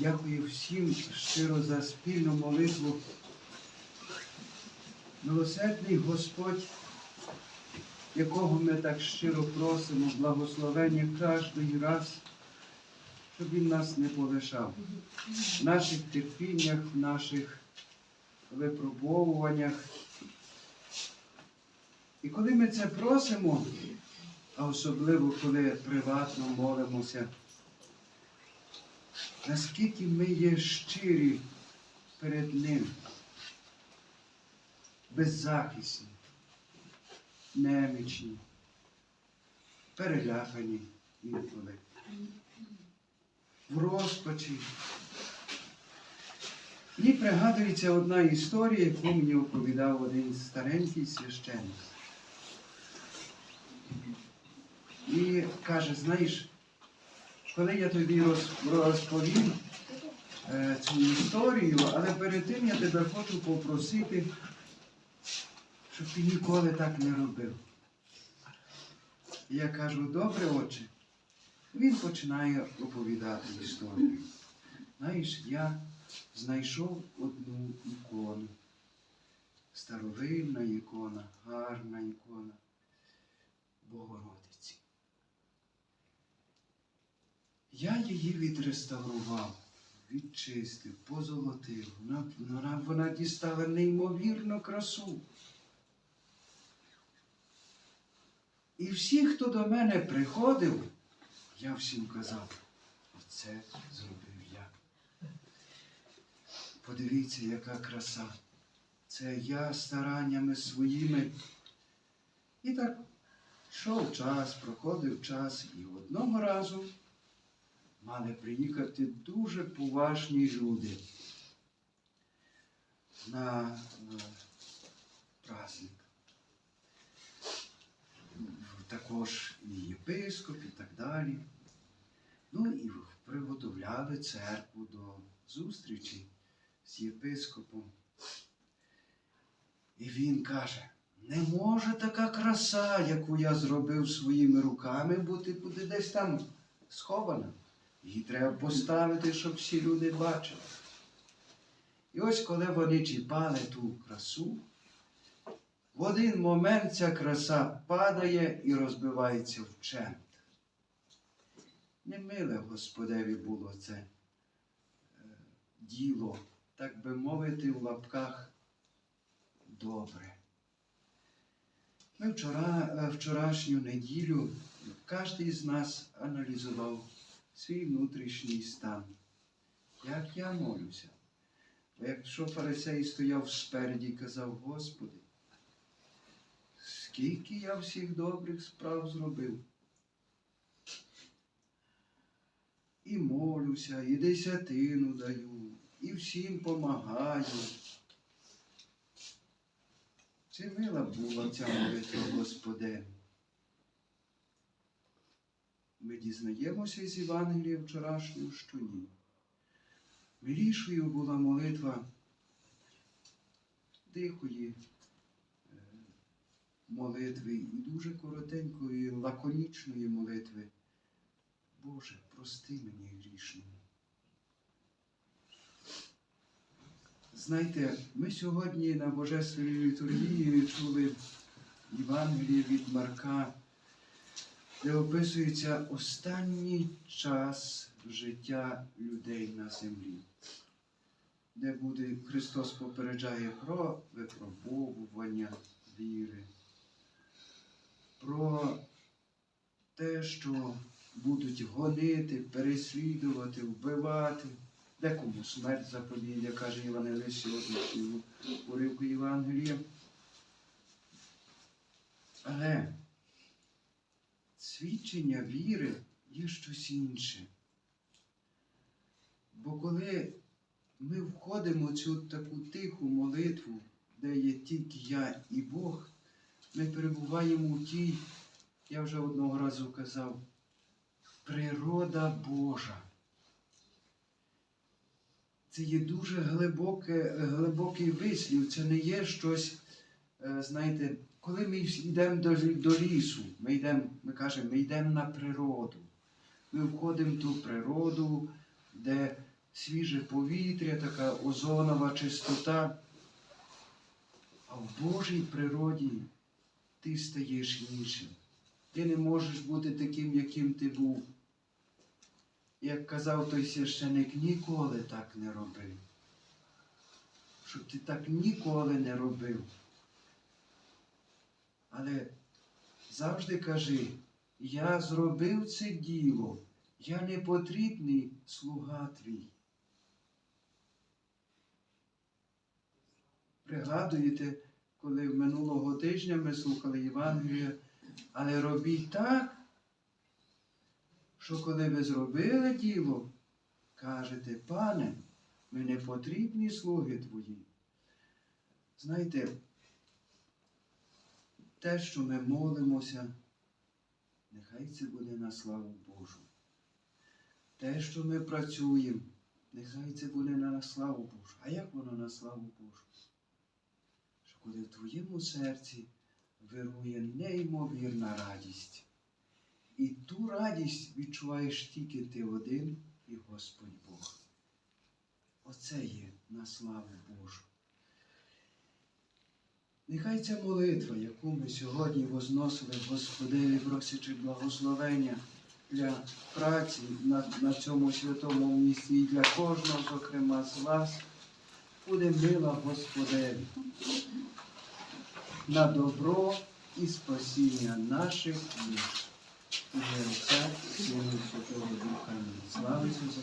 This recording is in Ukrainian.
Дякую всім щиро за спільну молитву. Милосердний Господь, якого ми так щиро просимо, благословення кожний раз, щоб Він нас не полишав. В наших терпіннях, в наших випробовуваннях. І коли ми це просимо, а особливо коли приватно молимося, наскільки ми є щирі перед Ним, беззахисні, немічні, перелякані інколи, в розпачі. Мені пригадується одна історія, яку мені оповідав один старенький священник. І каже, знаєш, коли я тобі роз- розповім е, цю історію, але перед тим я тебе хочу попросити, щоб ти ніколи так не робив. Я кажу, добре, отче. Він починає оповідати історію. Знаєш, я знайшов одну ікону. Старовинна ікона, гарна ікона Богородиці. Я її відреставрував, відчистив, позолотив. Вона, вона, вона дістала неймовірну красу. І всі, хто до мене приходив, я всім казав, оце зробив я. Подивіться, яка краса. Це я стараннями своїми. І так йшов час, проходив час, і одного разу мали приїхати дуже поважні люди на е, праздник. Також і єпископ, і так далі. Ну і приготовляли церкву до зустрічі з єпископом. І він каже, не може така краса, яку я зробив своїми руками, бути буде десь там схована. Її треба поставити, щоб всі люди бачили. І ось коли вони чіпали ту красу, в один момент ця краса падає і розбивається вчент. Немиле Господеві було це е, діло, так би мовити, в лапках добре. Ми вчора, е, вчорашню неділю кожен з нас аналізував свій внутрішній стан. Як я молюся. Бо якщо фарисей стояв спереді і казав, Господи, скільки я всіх добрих справ зробив. І молюся, і десятину даю, і всім помагаю. Чи мила була ця молитва Господеві? Ми дізнаємося з Євангелія вчорашнього, що ні. Милішою була молитва тихої е, молитви і дуже коротенької, лаконічної молитви. Боже, прости мені грішному. Знаєте, ми сьогодні на Божественній літургії чули Євангеліє від Марка, де описується останній час життя людей на землі, де буде Христос попереджає про випробовування віри, про те, що будуть гонити, переслідувати, вбивати. Декому смерть заповідає, каже Євангелист сьогоднішнього уривку Євангелія. Але свідчення віри є щось інше. Бо коли ми входимо в цю таку тиху молитву, де є тільки я і Бог, ми перебуваємо у тій, я вже одного разу казав, природа Божа. Це є дуже глибоке, глибокий вислів, це не є щось, е, знаєте, коли ми йдемо до, лісу, ми йдемо, ми кажемо, ми йдемо на природу. Ми входимо в ту природу, де свіже повітря, така озонова чистота. А в Божій природі ти стаєш іншим. Ти не можеш бути таким, яким ти був. Як казав той священик, ніколи так не робив. Щоб ти так ніколи не робив. Але завжди кажи, я зробив це діло, я не потрібний слуга твій. Пригадуєте, коли минулого тижня ми слухали Євангелія, але робіть так, що коли ви зробили діло, кажете, пане, ми не потрібні слуги твої. Знаєте, те, що ми молимося, нехай це буде на славу Божу. Те, що ми працюємо, нехай це буде на славу Божу. А як воно на славу Божу? Що коли в твоєму серці вирує неймовірна радість. І ту радість відчуваєш тільки ти один і Господь Бог. Оце є на славу Божу. Нехай ця молитва, яку ми сьогодні возносили Господеві, просячи благословення для праці на, на цьому святому місці і для кожного, зокрема з вас, буде мила Господеві на добро і спасіння наших душ. Ім'я Отця, Сина і Святого Духа. Слава Ісусу.